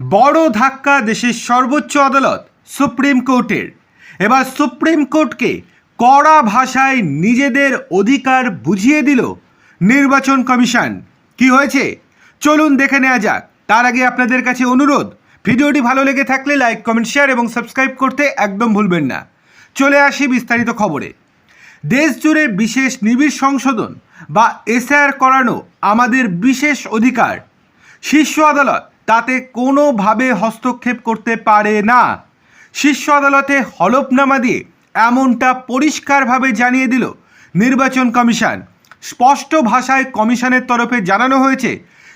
বড় ধাক্কা দেশের সর্বোচ্চ আদালত সুপ্রিম কোর্টের। এবার সুপ্রিম কোর্টকে কড়া ভাষায় নিজেদের অধিকার বুঝিয়ে দিল নির্বাচন কমিশন। কি হয়েছে? চলুন দেখে নেওয়া যাক। তার আগে আপনাদের কাছে অনুরোধ, ভিডিওটি ভালো লেগে থাকলে লাইক, কমেন্ট, শেয়ার এবং সাবস্ক্রাইব করতে একদম ভুলবেন না। চলে আসি বিস্তারিত খবরে। দেশ জুড়ে বিশেষ নিবিড় সংশোধন বা এসআর করানো আমাদের বিশেষ অধিকার। শীর্ষ আদালত তাতে কোনোভাবে হস্তক্ষেপ করতে পারে না। শীর্ষ আদালতে হলফনামা দিয়ে এমনটা পরিষ্কারভাবে জানিয়ে দিল নির্বাচন কমিশন। স্পষ্ট ভাষায় কমিশনের তরফে জানানো হয়েছে,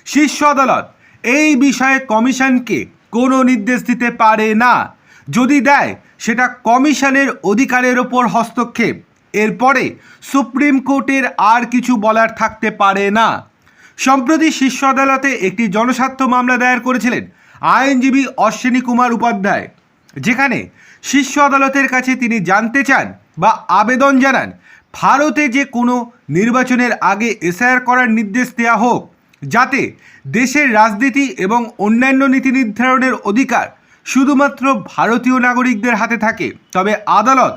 শীর্ষ আদালত এই বিষয়ে কমিশনকে কোনো নির্দেশ দিতে পারে না। যদি দেয়, সেটা কমিশনের অধিকারের ওপর হস্তক্ষেপ। এরপরে সুপ্রিম কোর্টের আর কিছু বলার থাকতে পারে না। সম্প্রতি শীর্ষ আদালতে একটি জনস্বার্থ মামলা দায়ের করেছিলেন আইনজীবী অশ্বিনী কুমার উপাধ্যায়, যেখানে শীর্ষ আদালতের কাছে তিনি জানতে চান বা আবেদন জানান ভারতে যে কোনো নির্বাচনের আগে এসআইআর করার নির্দেশ দেওয়া হোক, যাতে দেশের রাজনীতি এবং অন্যান্য নীতি নির্ধারণের অধিকার শুধুমাত্র ভারতীয় নাগরিকদের হাতে থাকে। তবে আদালত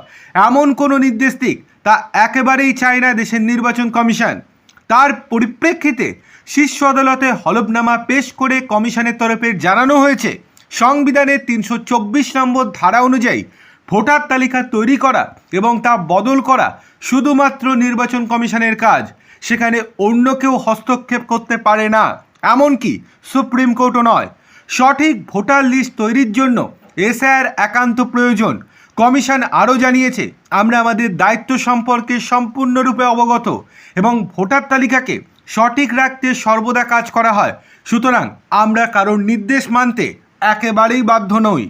এমন কোনো নির্দেশ দিক তা একেবারেই চায় না দেশের নির্বাচন কমিশন। তার পরিপ্রেক্ষিতে শীর্ষ আদালতে হলফনামা পেশ করে কমিশনের তরফে জানানো হয়েছে, সংবিধানের তিনশো চব্বিশ নম্বর ধারা অনুযায়ী ভোটার তালিকা তৈরি করা এবং তা বদল করা শুধুমাত্র নির্বাচন কমিশনের কাজ, সেখানে অন্য কেউ হস্তক্ষেপ করতে পারে না। এমনকি সুপ্রিম কোর্টও নয়, সঠিক ভোটার লিস্ট তৈরির জন্য এসআইআর একান্ত প্রয়োজন কমিশন আরও জানিয়েছে, আমরা আমাদের দায়িত্ব সম্পর্কে সম্পূর্ণরূপে অবগত এবং ভোটার তালিকাকে সঠিক রাখতে সর্বদা কাজ করা হয়। সুতরাং আমরা কারোর নির্দেশ মানতে একেবারেই বাধ্য নই।